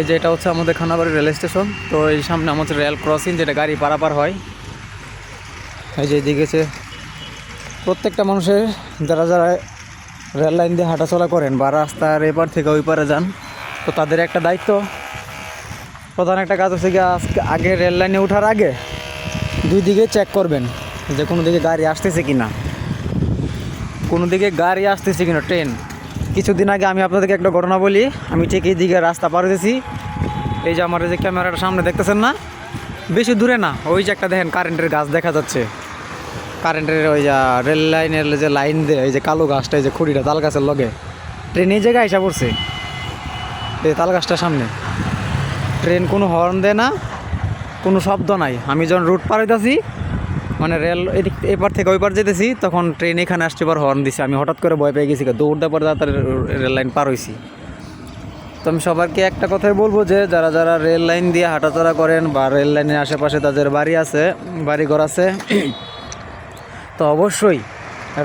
এই যে এটা হচ্ছে আমাদের খানাবাড়ি রেল স্টেশন। তো এই সামনে আমাদের রেল ক্রসিং, যেটা গাড়ি পারাপার হয়। এই যে এদিকে যে প্রত্যেকটা মানুষের যারা যারা রেল লাইন দিয়ে হাঁটাচলা করেন বা রাস্তার এপার থেকে ওই পারে যান, তো তাদের একটা দায়িত্ব। প্রধান একটা কাজ হচ্ছে কি আজকে আগে রেল লাইনে ওঠার আগে দুই দিকে চেক করবেন যে কোনো দিকে গাড়ি আসতেছে কি না কোনো দিকে গাড়ি আসতেছে কিনা ট্রেন কিছুদিন আগে আমি আপনাদেরকে একটা ঘটনা বলি। আমি ঠিক এই দিকে রাস্তা পার হতেছি এই যে আমার যে ক্যামেরাটা সামনে দেখতেছেন না? বেশি দূরে না, ওই যে একটা দেখেন কারেন্টের গাছ দেখা যাচ্ছে। কারেন্টের ওই যে রেল লাইনের যে লাইন দিয়ে, এই যে কালো গাছটা, এই যে খুঁড়িটা, তাল গাছের লগে। ট্রেন এই জায়গায় এসে পড়ছে। এই তাল গাছটার সামনে। ট্রেন কোনো হর্ন দেয় না, কোনো শব্দ নাই। আমি যখন রুট পার হইতেছি মানে রেল এদিক এপার থেকে ওইপার যেতেছি, তখন ট্রেন এখানে আসছে পর হর্ন দিছে। আমি হঠাৎ করে ভয় পেয়ে গেছি দৌড় দেওয়ার পরে তাড়াতাড়ি রেল লাইন পার হয়েছি তো আমি সবারকে একটা কথাই বলব যে, যারা যারা রেল লাইন দিয়ে হাঁটাচলা করেন বা রেল লাইনের আশেপাশে তাদের বাড়ি আছে বাড়ি ঘর আছে, তো অবশ্যই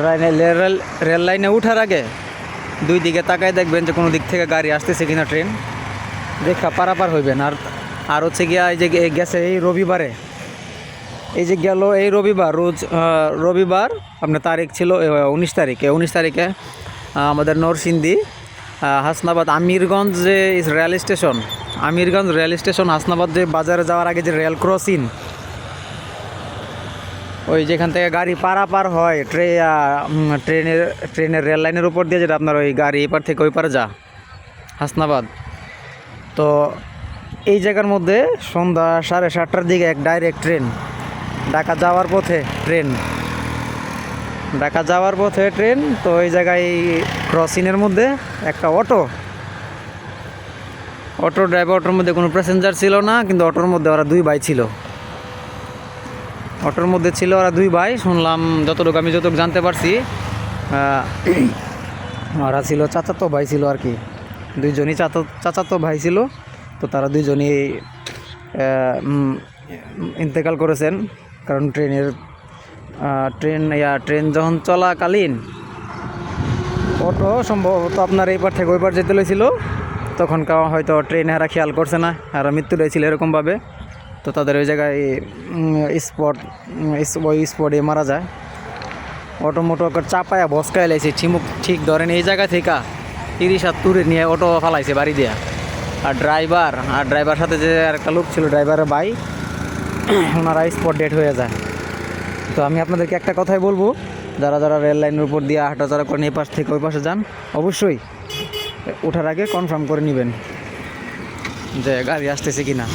রেল রেল লাইনে উঠার আগে দুই দিকে তাকায় দেখবেন যে কোনো দিক থেকে গাড়ি আসতেছে কিনা ট্রেন দেখা পারাপার হইবেন। আর আর হচ্ছে গিয়া এই যে গেছে এই রবিবারে এই যে গেল এই রবিবার, রোজ রবিবার, আপনার তারিখ ছিল উনিশ তারিখে উনিশ তারিখে আমাদের নরসিংদী হাসনাবাদ, আমিরগঞ্জ যে rail station Amirganj rail station Hasnabad যে বাজারে যাওয়ার আগে যে রেল ক্রসিং ওই যেখান থেকে গাড়ি পারাপার হয়, ট্রে ট্রেনের ট্রেনের রেল লাইনের উপর দিয়ে যেটা আপনার ওই গাড়ি এপার থেকে ওই পারে যা, হাসনাবাদ। তো এই জায়গার মধ্যে সন্ধ্যা সাড়ে সাতটার দিকে এক ডাইরেক্ট ট্রেন ঢাকা যাওয়ার পথে ট্রেন। ঢাকা যাওয়ার পথে ট্রেন, তো ওই জায়গায় ক্রসিংয়ের মধ্যে একটা অটো। অটো ড্রাইভার অটোর মধ্যে কোনো প্যাসেঞ্জার ছিল না, কিন্তু অটোর মধ্যে ওরা দুই ভাই ছিল। অটোর মধ্যে ছিল ওরা দুই ভাই, শুনলাম যতটুকু আমি যতটুকু জানতে পারছি ওরা ছিল চাচাতো ভাই ছিল আর কি। দুইজনই চাচা, চাচাতো ভাই ছিল, তো তারা দুইজনই ইন্তেকাল করেছেন। কারণ ট্রেনের ট্রেন, ইয়া, ট্রেন যখন চলাকালীন, অটো সম্ভবত আপনার এইবার থেকে ওইবার যেতে লইছিল। তখন কাউ হয়তো ট্রেন এরা খেয়াল করছে না, এরা মৃত্যু হয়েছিল এরকমভাবে। তো তাদের ওই জায়গায় স্পট ওই স্পটে মারা যায়। অটো মোটো চাপায়া বসকায় লাইছে ঠিমুক ঠিক ধরেন এই জায়গা থেকে তিরিশ হাত তুলে নিয়ে অটো ফালাইছে বাড়ি দিয়া। আর ড্রাইভার আর ড্রাইভার সাথে যে আর একটা লোক ছিল, ড্রাইভারের ভাই ওনারা স্পট ডেট হয়ে যায়। তো আমি আপনাদেরকে একটা কথাই বলব, যারা যারা রেল লাইনের উপর দিয়ে হাঁটাচলা করেন, এই পাশ থেকে ওই পাশে যান, অবশ্যই ওঠার আগে কনফার্ম করে নেবেন যে গাড়ি আসতেছে কি না